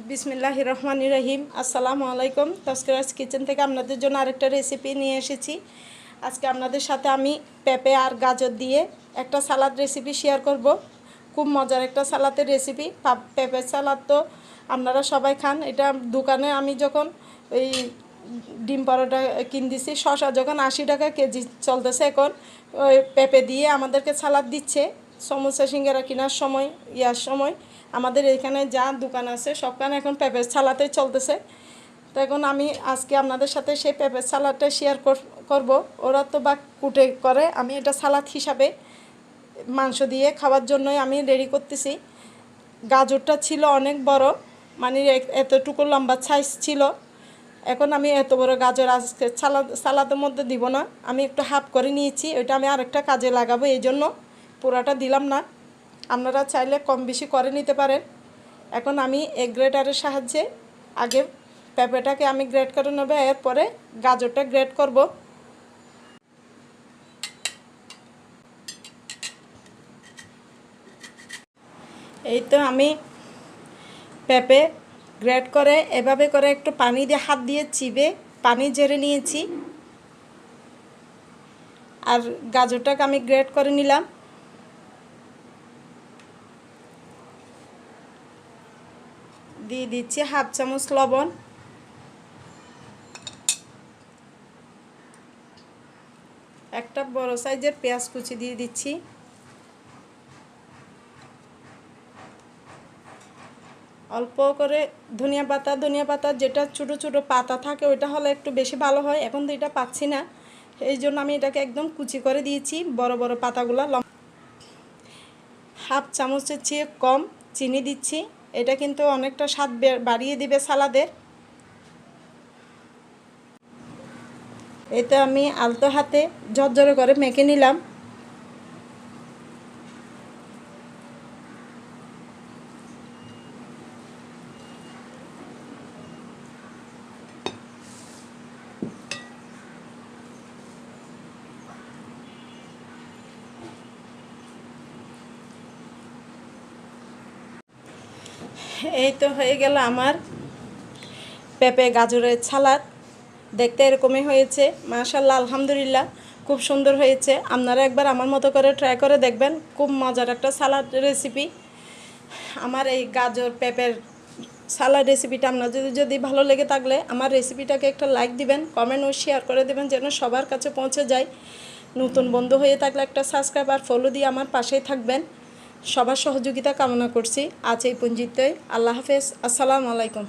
বিসমিল্লাহ রহমান রহিম। আসসালামু আলাইকুম। তস্করাজ কিচেন থেকে আপনাদের জন্য আরেকটা রেসিপি নিয়ে এসেছি। আজকে আপনাদের সাথে আমি পেঁপে আর গাজর দিয়ে একটা সালাদ রেসিপি শেয়ার করব। খুব মজার একটা সালাদের রেসিপি পেঁপে সালাদ তো আপনারা সবাই খান। এটা দোকানে আমি যখন ওই ডিম পরোটা কিনতেছি শশা যখন আশি টাকা কেজি চলতেছে এখন, ওই পেঁপে দিয়ে আমাদেরকে সালাদ দিচ্ছে। সমোসা সিঙ্গারা কেনার সময়, ইয়ার সময়। আমাদের এখানে যা দোকান আছে সবখানে এখন পেঁপের ছালাতে চলতেছে। তো এখন আমি আজকে আপনাদের সাথে সেই পেঁপের সালাদটা শেয়ার করব। ওরা তো বা কুটে করে, আমি এটা সালাদ হিসাবে মাংস দিয়ে খাওয়ার জন্যই আমি রেডি করতেছি। গাজরটা ছিল অনেক বড় মানে এতটুকু লম্বা সাইজ ছিল। এখন আমি এত বড় গাজর আজকে সালাদ, সালাদের মধ্যে দিব না। আমি একটু হাফ করে নিয়েছি, ওইটা আমি আরেকটা কাজে লাগাবো, এই জন্য পুরাটা দিলাম না। আপনারা চাইলে কম বেশি করে নিতে পারেন। এখন আমি এগ গ্রেটারের সাহায্যে আগে পেঁপেটাকে আমি গ্রেট করে নেব, এরপরে গাজরটা গ্রেট করব। এই তো আমি পেঁপে গ্রেট করে এভাবে করে একটু পানি দিয়ে, হাত দিয়ে চিবে, পানি জেরে নিয়েছি। আর গাজরটাকে আমি গ্রেট করে নিলাম। দিয়ে দিচ্ছি হাফ চামচ লবণ। একটা বড় সাইজের পেঁয়াজ কুচি দিয়ে দিচ্ছি। অল্প করে ধনিয়া পাতা ধনিয়া পাতা যেটা ছোটো ছোটো পাতা থাকে ওইটা হলে একটু বেশি ভালো হয়, এখন তো এটা পাচ্ছি না। এই জন্য আমি এটাকে একদম কুচি করে দিয়েছি, বড় বড় পাতাগুলো লম হাফ চামচের চেয়ে কম চিনি দিচ্ছি। এটা কিন্তু অনেকটা স্বাদ বাড়িয়ে দিবে সালাদের। এটা আমি আলতো হাতে ঝরঝরে করে মেখে নিলাম। এই তো হয়ে গেল আমার পেঁপে গাজরের সালাদ। দেখতে এরকমই হয়েছে মাশাল্লাহ আলহামদুলিল্লাহ, খুব সুন্দর হয়েছে। আপনারা একবার আমার মতো করে ট্রাই করে দেখবেন, খুব মজার একটা সালাদ রেসিপি আমার এই গাজর, পেঁপের সালাদ রেসিপিটা আপনার যদি যদি ভালো লেগে থাকলে আমার রেসিপিটাকে একটা লাইক দিবেন কমেন্ট ও শেয়ার করে দেবেন, যেন সবার কাছে পৌঁছে যায়। নতুন বন্ধু হয়ে থাকলে একটা সাবস্ক্রাইব আর ফলো দিয়ে আমার পাশেই থাকবেন। সবার সহযোগিতা কামনা করছি। আজ এই পঞ্জিতই আল্লাহ হাফেজ। আসসালামু আলাইকুম।